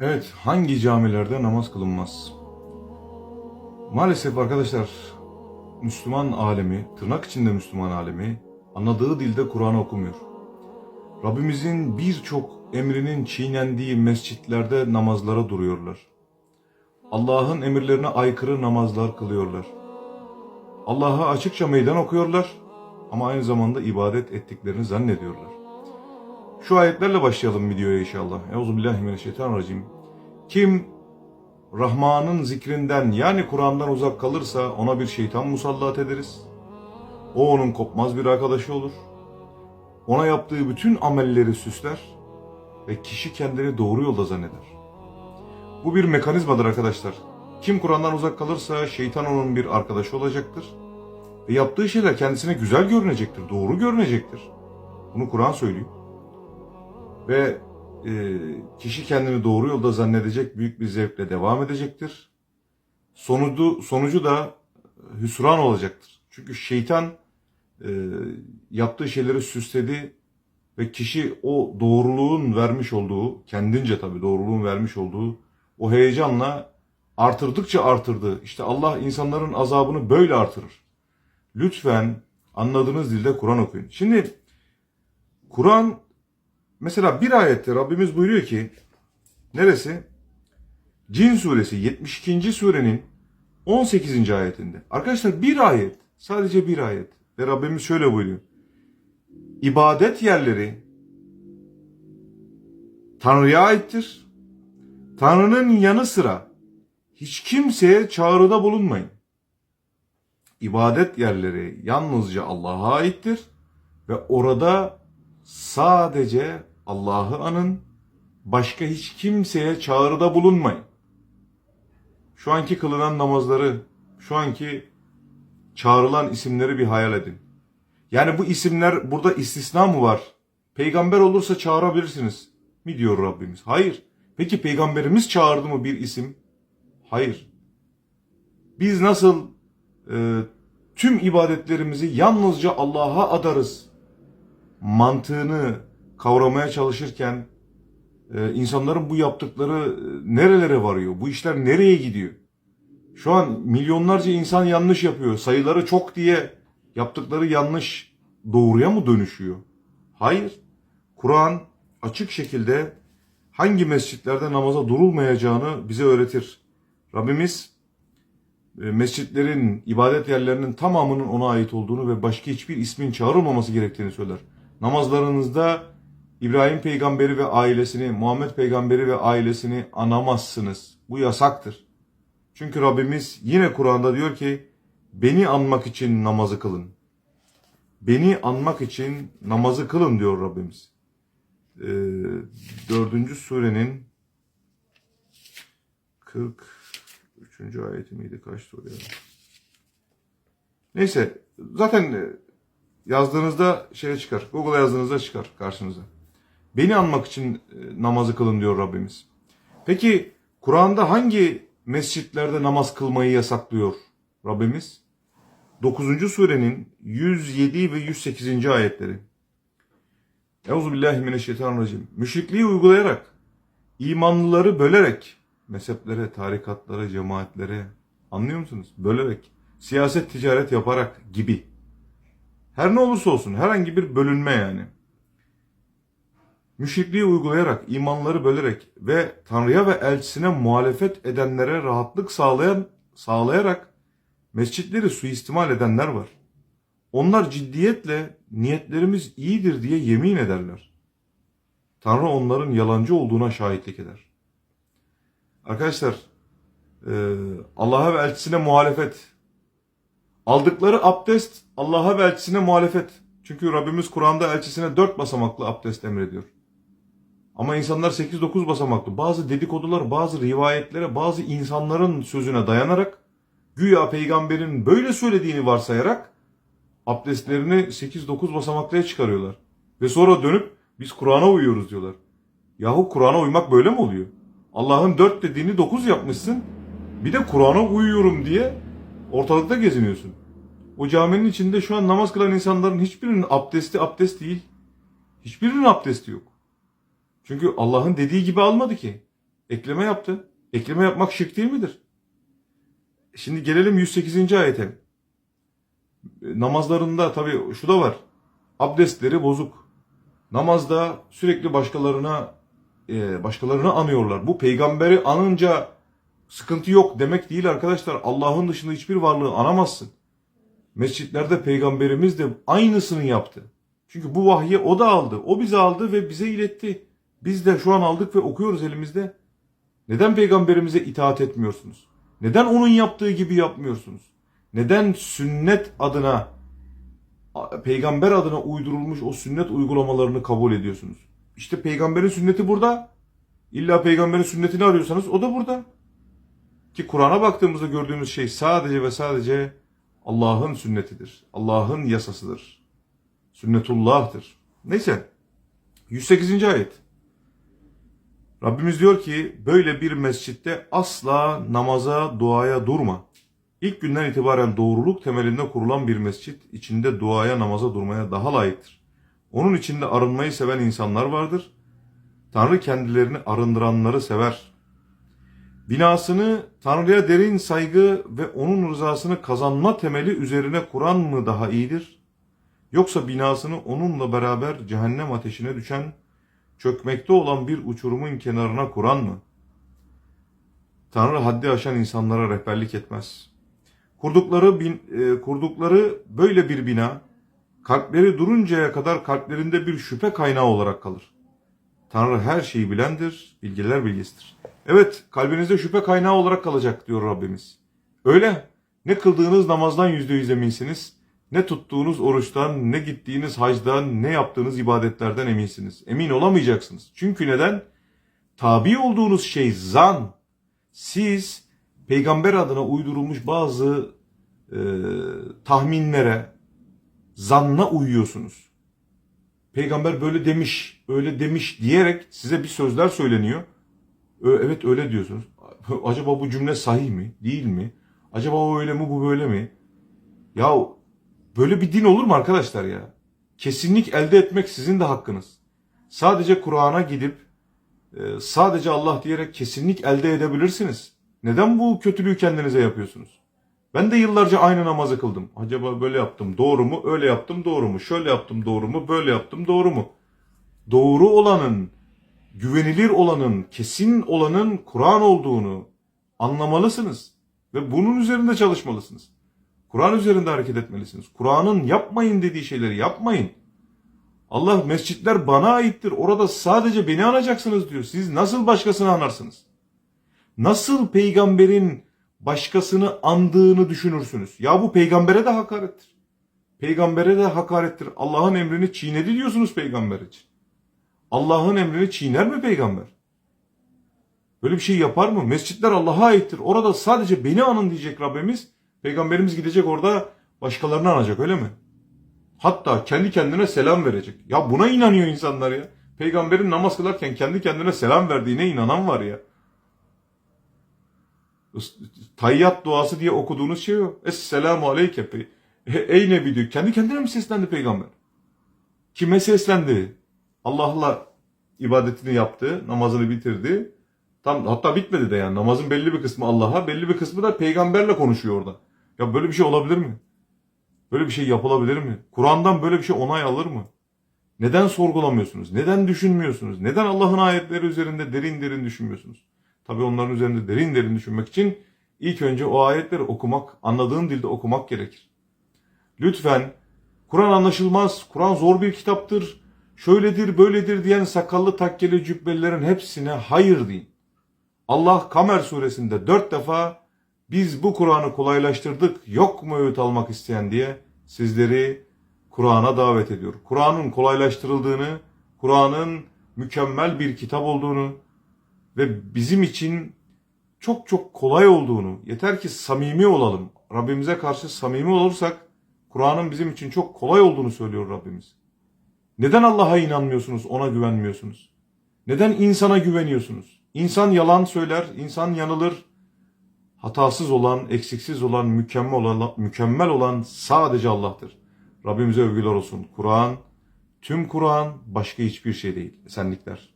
Evet, hangi camilerde namaz kılınmaz? Maalesef arkadaşlar, Müslüman alemi, tırnak içinde Müslüman alemi, anladığı dilde Kur'an okumuyor. Rabbimizin birçok emrinin çiğnendiği mescitlerde namazlara duruyorlar. Allah'ın emirlerine aykırı namazlar kılıyorlar. Allah'a açıkça meydan okuyorlar ama aynı zamanda ibadet ettiklerini zannediyorlar. Şu ayetlerle başlayalım videoya inşallah. Euzubillahimineşşeytanirracim. Kim Rahman'ın zikrinden yani Kur'an'dan uzak kalırsa ona bir şeytan musallat ederiz. O onun kopmaz bir arkadaşı olur. Ona yaptığı bütün amelleri süsler ve kişi kendini doğru yolda zanneder. Bu bir mekanizmadır arkadaşlar. Kim Kur'an'dan uzak kalırsa şeytan onun bir arkadaşı olacaktır. Ve yaptığı şeyler kendisine güzel görünecektir, doğru görünecektir. Bunu Kur'an söylüyor ve e, kişi kendini doğru yolda zannedecek büyük bir zevkle devam edecektir. Sonucu, sonucu da hüsran olacaktır. Çünkü şeytan e, yaptığı şeyleri süsledi ve kişi o doğruluğun vermiş olduğu, kendince tabii doğruluğun vermiş olduğu o heyecanla artırdıkça artırdı. İşte Allah insanların azabını böyle artırır. Lütfen anladığınız dilde Kur'an okuyun. Şimdi Kur'an Mesela bir ayette Rabbimiz buyuruyor ki neresi? Cin suresi 72. surenin 18. ayetinde. Arkadaşlar bir ayet, sadece bir ayet. Ve Rabbimiz şöyle buyuruyor. İbadet yerleri Tanrı'ya aittir. Tanrı'nın yanı sıra hiç kimseye çağrıda bulunmayın. İbadet yerleri yalnızca Allah'a aittir ve orada sadece Allah'ı anın, başka hiç kimseye çağrıda bulunmayın. Şu anki kılınan namazları, şu anki çağrılan isimleri bir hayal edin. Yani bu isimler burada istisna mı var? Peygamber olursa çağırabilirsiniz mi diyor Rabbimiz? Hayır. Peki peygamberimiz çağırdı mı bir isim? Hayır. Biz nasıl e, tüm ibadetlerimizi yalnızca Allah'a adarız mantığını kavramaya çalışırken e, insanların bu yaptıkları e, nerelere varıyor? Bu işler nereye gidiyor? Şu an milyonlarca insan yanlış yapıyor. Sayıları çok diye yaptıkları yanlış doğruya mı dönüşüyor? Hayır. Kur'an açık şekilde hangi mescitlerde namaza durulmayacağını bize öğretir. Rabbimiz e, mescitlerin, ibadet yerlerinin tamamının ona ait olduğunu ve başka hiçbir ismin çağrılmaması gerektiğini söyler. Namazlarınızda İbrahim peygamberi ve ailesini, Muhammed peygamberi ve ailesini anamazsınız. Bu yasaktır. Çünkü Rabbimiz yine Kur'an'da diyor ki beni anmak için namazı kılın. Beni anmak için namazı kılın diyor Rabbimiz. Ee, dördüncü surenin 43. ayeti miydi? Kaç soru ya? Neyse zaten yazdığınızda şeye çıkar. Google'a yazdığınızda çıkar karşınıza. Beni anmak için e, namazı kılın diyor Rabbimiz. Peki Kur'an'da hangi mescitlerde namaz kılmayı yasaklıyor Rabbimiz? 9. surenin 107 ve 108. ayetleri. Euzubillahimineşşeytanirracim. Müşrikliği uygulayarak, imanlıları bölerek, mezheplere, tarikatlara, cemaatlere, anlıyor musunuz? Bölerek, siyaset, ticaret yaparak gibi. Her ne olursa olsun herhangi bir bölünme yani. Müşrikliği uygulayarak, imanları bölerek ve Tanrı'ya ve elçisine muhalefet edenlere rahatlık sağlayan, sağlayarak mescitleri suistimal edenler var. Onlar ciddiyetle niyetlerimiz iyidir diye yemin ederler. Tanrı onların yalancı olduğuna şahitlik eder. Arkadaşlar, Allah'a ve elçisine muhalefet, Aldıkları abdest Allah'a ve elçisine muhalefet. Çünkü Rabbimiz Kur'an'da elçisine dört basamaklı abdest emrediyor. Ama insanlar 8-9 basamaklı. Bazı dedikodular, bazı rivayetlere, bazı insanların sözüne dayanarak güya peygamberin böyle söylediğini varsayarak abdestlerini 8-9 basamaklıya çıkarıyorlar. Ve sonra dönüp biz Kur'an'a uyuyoruz diyorlar. Yahu Kur'an'a uymak böyle mi oluyor? Allah'ın dört dediğini dokuz yapmışsın. Bir de Kur'an'a uyuyorum diye ortalıkta geziniyorsun. O caminin içinde şu an namaz kılan insanların hiçbirinin abdesti abdest değil. Hiçbirinin abdesti yok. Çünkü Allah'ın dediği gibi almadı ki. Ekleme yaptı. Ekleme yapmak şirk değil midir? Şimdi gelelim 108. ayete. Namazlarında tabii şu da var. Abdestleri bozuk. Namazda sürekli başkalarına e, başkalarını anıyorlar. Bu peygamberi anınca sıkıntı yok demek değil arkadaşlar. Allah'ın dışında hiçbir varlığı anamazsın. Mescitlerde peygamberimiz de aynısını yaptı. Çünkü bu vahyi o da aldı. O bize aldı ve bize iletti. Biz de şu an aldık ve okuyoruz elimizde. Neden peygamberimize itaat etmiyorsunuz? Neden onun yaptığı gibi yapmıyorsunuz? Neden sünnet adına peygamber adına uydurulmuş o sünnet uygulamalarını kabul ediyorsunuz? İşte peygamberin sünneti burada. İlla peygamberin sünnetini arıyorsanız o da burada. Ki Kur'an'a baktığımızda gördüğümüz şey sadece ve sadece Allah'ın sünnetidir. Allah'ın yasasıdır. Sünnetullah'tır. Neyse. 108. ayet. Rabbimiz diyor ki böyle bir mescitte asla namaza, duaya durma. İlk günden itibaren doğruluk temelinde kurulan bir mescit içinde duaya, namaza durmaya daha layıktır. Onun içinde arınmayı seven insanlar vardır. Tanrı kendilerini arındıranları sever. Binasını Tanrı'ya derin saygı ve onun rızasını kazanma temeli üzerine kuran mı daha iyidir? Yoksa binasını onunla beraber cehennem ateşine düşen, çökmekte olan bir uçurumun kenarına kuran mı? Tanrı haddi aşan insanlara rehberlik etmez. Kurdukları bin, e, kurdukları böyle bir bina kalpleri duruncaya kadar kalplerinde bir şüphe kaynağı olarak kalır. Tanrı her şeyi bilendir, bilgeler bilgisidir. Evet, kalbinizde şüphe kaynağı olarak kalacak diyor Rabbimiz. Öyle. Ne kıldığınız namazdan yüzde yüz eminsiniz. Ne tuttuğunuz oruçtan, ne gittiğiniz hacdan, ne yaptığınız ibadetlerden eminsiniz. Emin olamayacaksınız. Çünkü neden? Tabi olduğunuz şey zan. Siz peygamber adına uydurulmuş bazı e, tahminlere, zanna uyuyorsunuz. Peygamber böyle demiş, öyle demiş diyerek size bir sözler söyleniyor. Evet öyle diyorsunuz. Acaba bu cümle sahih mi? Değil mi? Acaba o öyle mi bu böyle mi? Ya böyle bir din olur mu arkadaşlar ya? Kesinlik elde etmek sizin de hakkınız. Sadece Kur'an'a gidip e, sadece Allah diyerek kesinlik elde edebilirsiniz. Neden bu kötülüğü kendinize yapıyorsunuz? Ben de yıllarca aynı namazı kıldım. Acaba böyle yaptım doğru mu? Öyle yaptım doğru mu? Şöyle yaptım doğru mu? Böyle yaptım doğru mu? Doğru olanın, güvenilir olanın, kesin olanın Kur'an olduğunu anlamalısınız. Ve bunun üzerinde çalışmalısınız. Kur'an üzerinde hareket etmelisiniz. Kur'an'ın yapmayın dediği şeyleri yapmayın. Allah mescitler bana aittir. Orada sadece beni anacaksınız diyor. Siz nasıl başkasını anarsınız? Nasıl peygamberin başkasını andığını düşünürsünüz? Ya bu peygambere de hakarettir. Peygambere de hakarettir. Allah'ın emrini çiğnedi diyorsunuz peygamber için. Allah'ın emrini çiğner mi peygamber? Böyle bir şey yapar mı? Mescitler Allah'a aittir. Orada sadece beni anın diyecek Rabbimiz. Peygamberimiz gidecek orada başkalarını anacak öyle mi? Hatta kendi kendine selam verecek. Ya buna inanıyor insanlar ya. Peygamberin namaz kılarken kendi kendine selam verdiğine inanan var ya. Tayyat duası diye okuduğunuz şey o. Esselamu aleyke. Ey Nebi diyor. Kendi kendine mi seslendi peygamber? Kime seslendi? Allah'la ibadetini yaptı, namazını bitirdi. Tam hatta bitmedi de yani namazın belli bir kısmı Allah'a, belli bir kısmı da peygamberle konuşuyor orada. Ya böyle bir şey olabilir mi? Böyle bir şey yapılabilir mi? Kur'an'dan böyle bir şey onay alır mı? Neden sorgulamıyorsunuz? Neden düşünmüyorsunuz? Neden Allah'ın ayetleri üzerinde derin derin düşünmüyorsunuz? Tabii onların üzerinde derin derin düşünmek için ilk önce o ayetleri okumak, anladığın dilde okumak gerekir. Lütfen Kur'an anlaşılmaz, Kur'an zor bir kitaptır, şöyledir böyledir diyen sakallı takkeli cübbelilerin hepsine hayır deyin. Allah Kamer suresinde dört defa biz bu Kur'an'ı kolaylaştırdık yok mu öğüt almak isteyen diye sizleri Kur'an'a davet ediyor. Kur'an'ın kolaylaştırıldığını, Kur'an'ın mükemmel bir kitap olduğunu ve bizim için çok çok kolay olduğunu, yeter ki samimi olalım. Rabbimize karşı samimi olursak Kur'an'ın bizim için çok kolay olduğunu söylüyor Rabbimiz. Neden Allah'a inanmıyorsunuz, ona güvenmiyorsunuz? Neden insana güveniyorsunuz? İnsan yalan söyler, insan yanılır. Hatasız olan, eksiksiz olan, mükemmel olan, mükemmel olan sadece Allah'tır. Rabbimize övgüler olsun. Kur'an, tüm Kur'an başka hiçbir şey değil. Esenlikler.